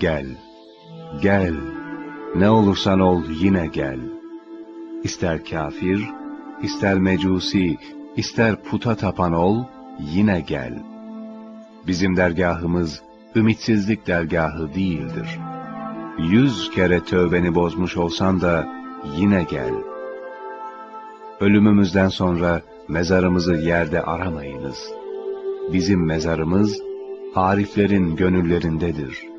Gel, gel, ne olursan ol yine gel. İster kafir, ister mecusi, ister puta tapan ol, yine gel. Bizim dergahımız, ümitsizlik dergahı değildir. Yüz kere tövbeni bozmuş olsan da, yine gel. Ölümümüzden sonra, mezarımızı yerde aramayınız. Bizim mezarımız, ariflerin gönüllerindedir.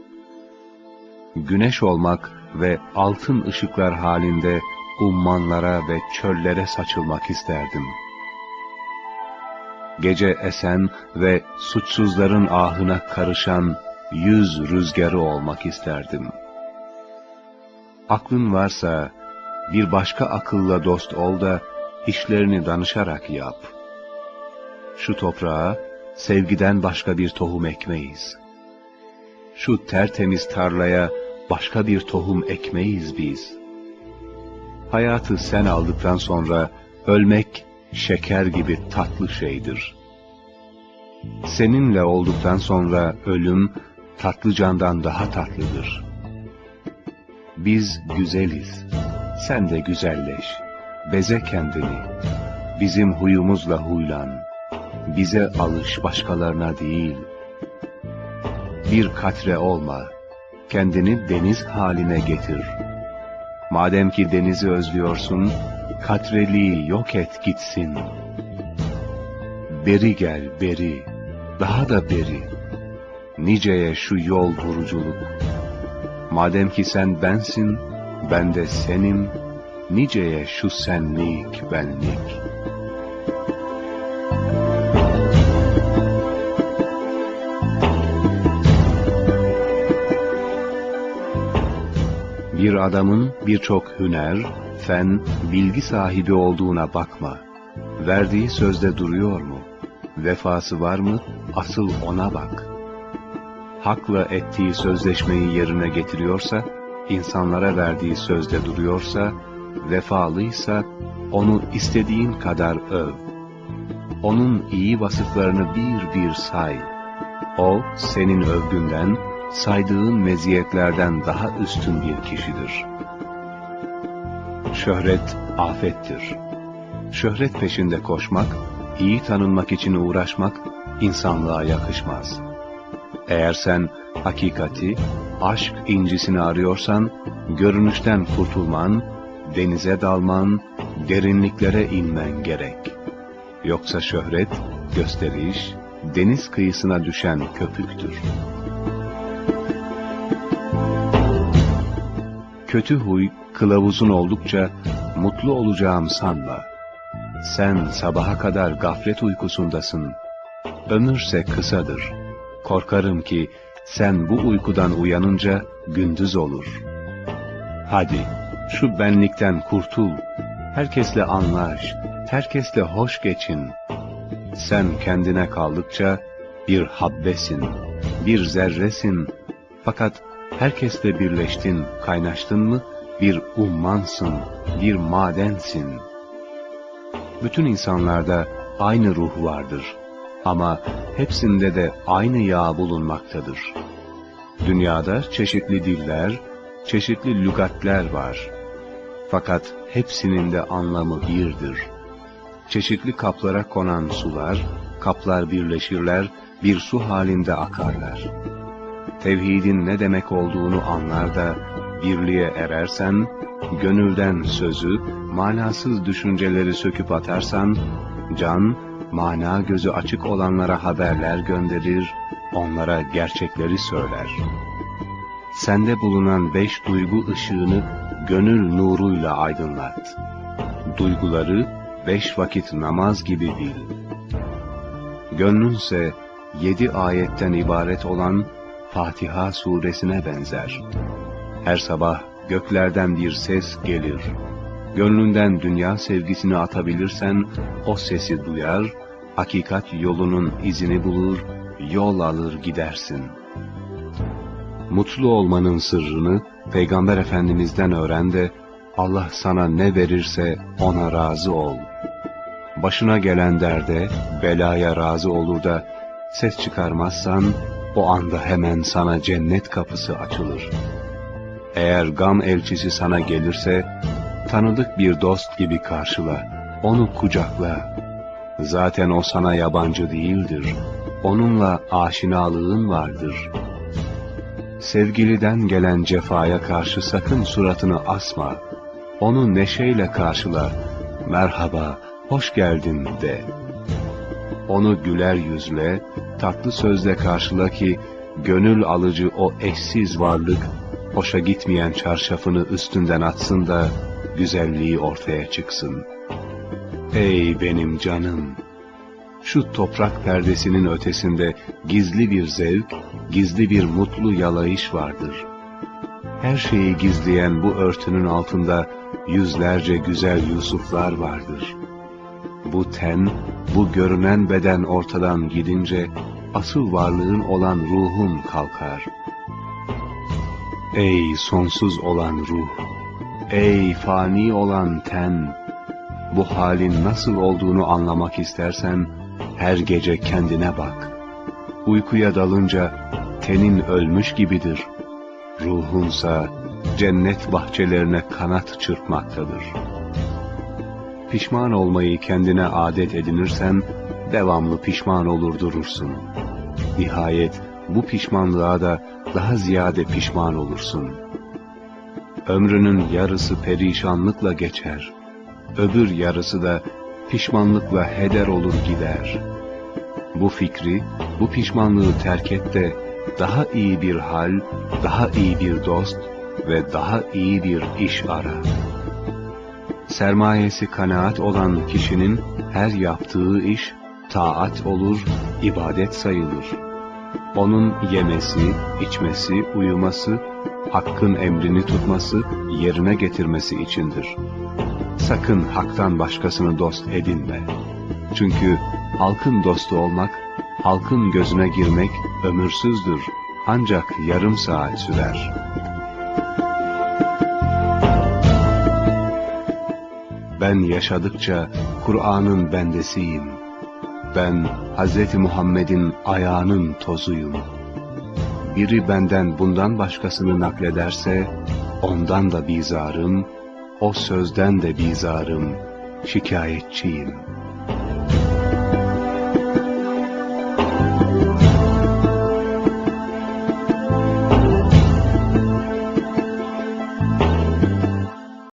Güneş olmak ve altın ışıklar halinde ummanlara ve çöllere saçılmak isterdim. Gece esen ve suçsuzların ahına karışan yüz rüzgarı olmak isterdim. Aklın varsa bir başka akılla dost ol da işlerini danışarak yap. Şu toprağa sevgiden başka bir tohum ekmeyiz. Şu tertemiz tarlaya başka bir tohum ekmeyiz biz. Hayatı sen aldıktan sonra ölmek şeker gibi tatlı şeydir. Seninle olduktan sonra ölüm tatlı candan daha tatlıdır. Biz güzeliz, sen de güzelleş, beze kendini, bizim huyumuzla huylan, bize alış başkalarına değil. Bir katre olma, kendini deniz haline getir. Madem ki denizi özlüyorsun, katreliği yok et gitsin. Beri gel beri, daha da beri. Niceye şu yol vuruculuk. Madem ki sen bensin, ben de senim, niceye şu senlik benlik. Bir adamın birçok hüner, fen, bilgi sahibi olduğuna bakma. Verdiği sözde duruyor mu? Vefası var mı? Asıl ona bak. Hakla ettiği sözleşmeyi yerine getiriyorsa, insanlara verdiği sözde duruyorsa, vefalıysa onu istediğin kadar öv. Onun iyi vasıflarını bir bir say. O senin övgünden, saydığın meziyetlerden daha üstün bir kişidir. Şöhret afettir. Şöhret peşinde koşmak, iyi tanınmak için uğraşmak insanlığa yakışmaz. Eğer sen hakikati, aşk incisini arıyorsan, görünüşten kurtulman, denize dalman, derinliklere inmen gerek. Yoksa şöhret, gösteriş, deniz kıyısına düşen köpüktür. Kötü huy, kılavuzun oldukça mutlu olacağım sanma. Sen sabaha kadar gaflet uykusundasın. Ömürse kısadır. Korkarım ki sen bu uykudan uyanınca gündüz olur. Hadi şu benlikten kurtul. Herkesle anlaş, herkesle hoş geçin. Sen kendine kaldıkça bir habbesin, bir zerresin. Fakat herkesle birleştin, kaynaştın mı bir ummansın, bir madensin. Bütün insanlarda aynı ruh vardır ama hepsinde de aynı yağ bulunmaktadır. Dünyada çeşitli diller, çeşitli lügatler var. Fakat hepsinin de anlamı birdir. Çeşitli kaplara konan sular, kaplar birleşirler, bir su halinde akarlar. Tevhidin ne demek olduğunu anlar da birliğe erersen, gönülden sözü, manasız düşünceleri söküp atarsan, can, mana gözü açık olanlara haberler gönderir, onlara gerçekleri söyler. Sende bulunan beş duygu ışığını gönül nuruyla aydınlat. Duyguları beş vakit namaz gibi bil. Gönlünse yedi ayetten ibaret olan Fatiha suresine benzer. Her sabah göklerden bir ses gelir. Gönlünden dünya sevgisini atabilirsen o sesi duyar, hakikat yolunun izini bulur, yol alır gidersin. Mutlu olmanın sırrını Peygamber Efendimiz'den öğren de Allah sana ne verirse ona razı ol. Başına gelen derde, belaya razı olur da ses çıkarmazsan o anda hemen sana cennet kapısı açılır. Eğer gam elçisi sana gelirse, tanıdık bir dost gibi karşıla, onu kucakla. Zaten o sana yabancı değildir, onunla aşinalığın vardır. Sevgiliden gelen cefaya karşı sakın suratını asma, onu neşeyle karşıla, merhaba, hoş geldin de. Onu güler yüzle, tatlı sözle karşıla ki, gönül alıcı o eşsiz varlık, hoşa gitmeyen çarşafını üstünden atsın da, güzelliği ortaya çıksın. Ey benim canım! Şu toprak perdesinin ötesinde gizli bir zevk, gizli bir mutlu yalayış vardır. Her şeyi gizleyen bu örtünün altında yüzlerce güzel Yusuflar vardır. Bu ten, bu görünen beden ortadan gidince, asıl varlığın olan ruhun kalkar. Ey sonsuz olan ruh! Ey fani olan ten! Bu halin nasıl olduğunu anlamak istersen, her gece kendine bak. Uykuya dalınca tenin ölmüş gibidir. Ruhunsa cennet bahçelerine kanat çırpmaktadır. Pişman olmayı kendine adet edinirsen, devamlı pişman olur durursun. Nihayet bu pişmanlığa da daha ziyade pişman olursun. Ömrünün yarısı perişanlıkla geçer. Öbür yarısı da pişmanlıkla heder olur gider. Bu fikri, bu pişmanlığı terk et de daha iyi bir hal, daha iyi bir dost ve daha iyi bir iş ara. Sermayesi kanaat olan kişinin her yaptığı iş taat olur, ibadet sayılır. Onun yemesi, içmesi, uyuması, hakkın emrini tutması, yerine getirmesi içindir. Sakın haktan başkasını dost edinme. Çünkü halkın dostu olmak, halkın gözüne girmek ömürsüzdür. Ancak yarım saat sürer. Ben yaşadıkça Kur'an'ın bendesiyim. Ben Hz. Muhammed'in ayağının tozuyum. Biri benden bundan başkasını naklederse, ondan da bizarım, o sözden de bizarım, şikayetçiyim.''